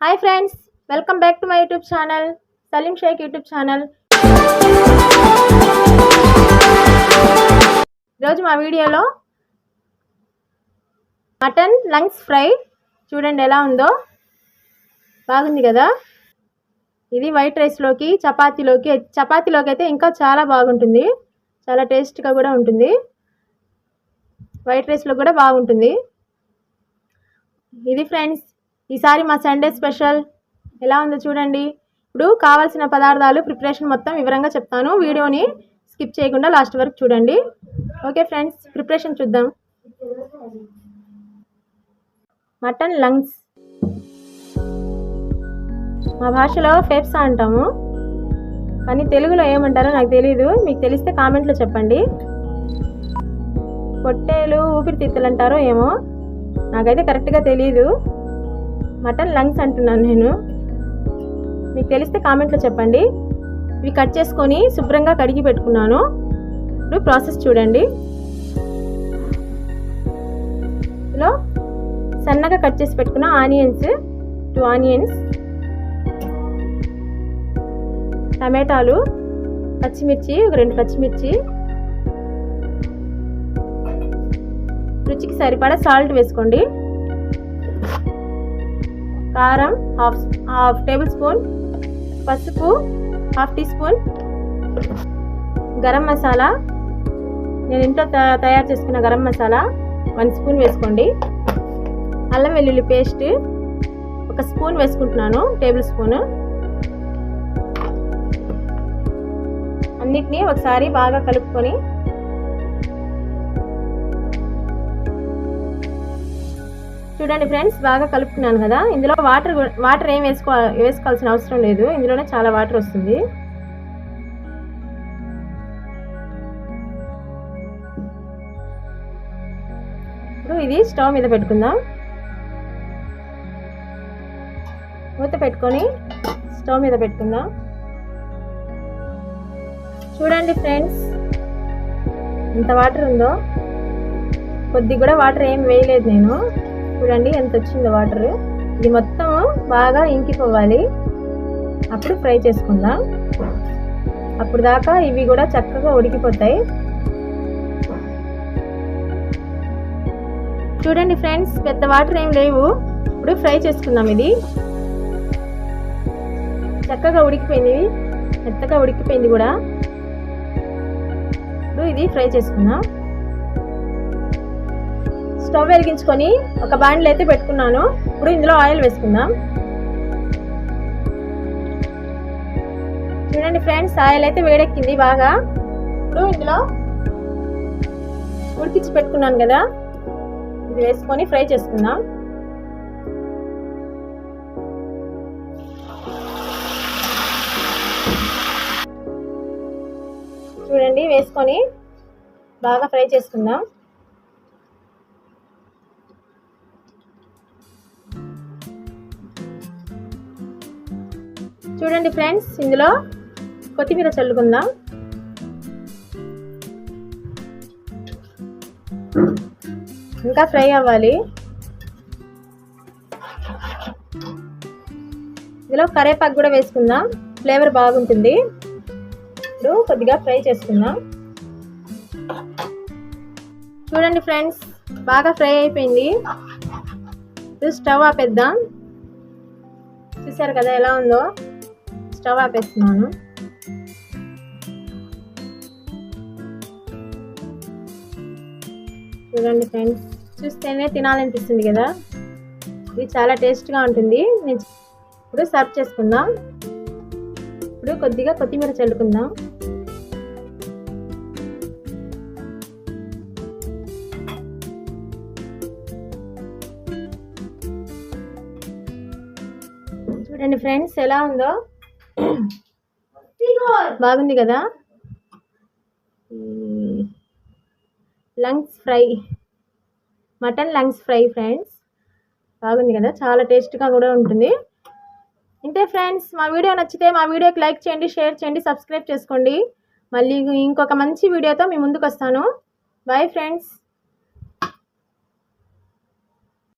Hi friends welcome back to my YouTube channel Saleem Shaik YouTube channel. ఈరోజు మా వీడియోలో mutton lungs fry చూడండి ఎలా ఉందో. బాగుంది కదా? ఇది వైట్ రైస్లోకి చపాతీలోకి చపాతీలోకి అయితే ఇంకా చాలా బాగుంటుంది. చాలా టేస్ట్గా కూడా ఉంటుంది. వైట్ రైస్లో కూడా బాగుంటుంది. ఇది ఫ్రెండ్స్ ఈసారి మా సండే స్పెషల్ ఎలా ఉందో చూడండి. ఇప్పుడు కావాల్సిన పదార్థాలు ప్రిపరేషన్ మొత్తం వివరంగా చెప్తాను. వీడియోని స్కిప్ చేయకుండా లాస్ట్ వరకు చూడండి. ఓకే ఫ్రెండ్స్ ప్రిపరేషన్ చూద్దాం. మటన్ లంగ్స్ మా భాషలో ఫేప్సా అంటాము. కానీ తెలుగులో ఏమంటారో నాకు తెలియదు మీకు తెలిస్తే కామెంట్లో చెప్పండి. పొట్టేలు ఊపిరితిత్తులు అంటారో ఏమో. నాకైతే కరెక్ట్గా తెలియదు మటన్ లంగ్స్ అంటున్నాను నేను. మీకు తెలిస్తే కామెంట్లో చెప్పండి. ఇవి కట్ చేసుకొని శుభ్రంగా కడిగి పెట్టుకున్నాను. ఇప్పుడు ప్రాసెస్ చూడండి. ఇందులో సన్నగా కట్ చేసి పెట్టుకున్న ఆనియన్స్ టూ ఆనియన్స్ టమాటాలు పచ్చిమిర్చి ఒక రెండు పచ్చిమిర్చి రుచికి సరిపడా సాల్ట్ వేసుకోండి. కారం హాఫ్ హాఫ్ టేబుల్ స్పూన్ పసుపు half teaspoon garam masala. నేను ఇంట్లో తయారు చేసుకున్న గరం మసాలా వన్ స్పూన్ వేసుకోండి. అల్లం వెల్లుల్లి పేస్ట్ ఒక స్పూన్ వేసుకుంటున్నాను టేబుల్ స్పూను. అన్నిటినీ ఒకసారి బాగా కలుపుకొని చూడండి ఫ్రెండ్స్ బాగా కలుపుకున్నాను కదా. ఇందులో వాటర్ వాటర్ ఏం వేసుకో వేసుకోవాల్సిన అవసరం లేదు. ఇందులోనే చాలా వాటర్ వస్తుంది. ఇప్పుడు ఇది స్టవ్ మీద పెట్టుకుందాం. మూత పెట్టుకొని స్టవ్ మీద పెట్టుకుందాం. చూడండి ఫ్రెండ్స్ ఎంత వాటర్ ఉందో. కొద్ది కూడా వాటర్ ఏం వేయలేదు నేను. చూడండి ఎంత వచ్చిందో వాటర్. ఇది మొత్తం బాగా ఇంకిపోవాలి. అప్పుడు ఫ్రై చేసుకుందాం. అప్పుడు దాకా ఇవి కూడా చక్కగా ఉడికిపోతాయి. చూడండి ఫ్రెండ్స్ పెద్ద వాటర్ ఏం లేవు. ఇప్పుడు ఫ్రై చేసుకుందాం ఇది. చక్కగా ఉడికిపోయింది మెత్తగా ఉడికిపోయింది కూడా. ఇప్పుడు ఇది ఫ్రై చేసుకుందాం. స్టవ్ వెలిగించుకొని ఒక బాండ్లు అయితే పెట్టుకున్నాను. ఇప్పుడు ఇందులో ఆయిల్ వేసుకుందాం. చూడండి ఫ్రెండ్స్ ఆయిల్ అయితే వేడెక్కింది బాగా. ఇప్పుడు ఇందులో ఉడికించి పెట్టుకున్నాను కదా. ఇది వేసుకొని ఫ్రై చేసుకుందాం. చూడండి వేసుకొని బాగా ఫ్రై చేసుకుందాం. చూడండి ఫ్రెండ్స్ ఇందులో కొత్తిమీర చల్లుకుందాం. ఇంకా ఫ్రై అవ్వాలి. ఇందులో కరేపాకు కూడా వేసుకుందాం. ఫ్లేవర్ బాగుంటుంది. ఇప్పుడు కొద్దిగా ఫ్రై చేసుకుందాం. చూడండి ఫ్రెండ్స్ బాగా ఫ్రై అయిపోయింది. ఇప్పుడు స్టవ్ ఆపేద్దాం. చూసారు కదా ఎలా ఉందో? స్టవ్ ఆపేస్తున్నాను చూడండి ఫ్రెండ్స్ చూస్తేనే తినాలనిపిస్తుంది కదా? ఇది చాలా టేస్ట్గా ఉంటుంది. నేను ఇప్పుడు సర్వ్ చేసుకుందాం. ఇప్పుడు కొద్దిగా కొత్తిమీర చల్లుకుందాం. చూడండి ఫ్రెండ్స్ ఎలా ఉందో? బాగుంది కదా? Lungs fry mutton lungs fry friends. బాగుంది కదా? చాలా టేస్ట్గా కూడా ఉంటుంది. ఇంతే ఫ్రెండ్స్ మా వీడియో నచ్చితే మా వీడియోకి లైక్ చేయండి షేర్ చేయండి సబ్స్క్రైబ్ చేసుకోండి. మళ్ళీ ఇంకొక మంచి వీడియోతో మీ ముందుకు వస్తాను బాయ్ ఫ్రెండ్స్.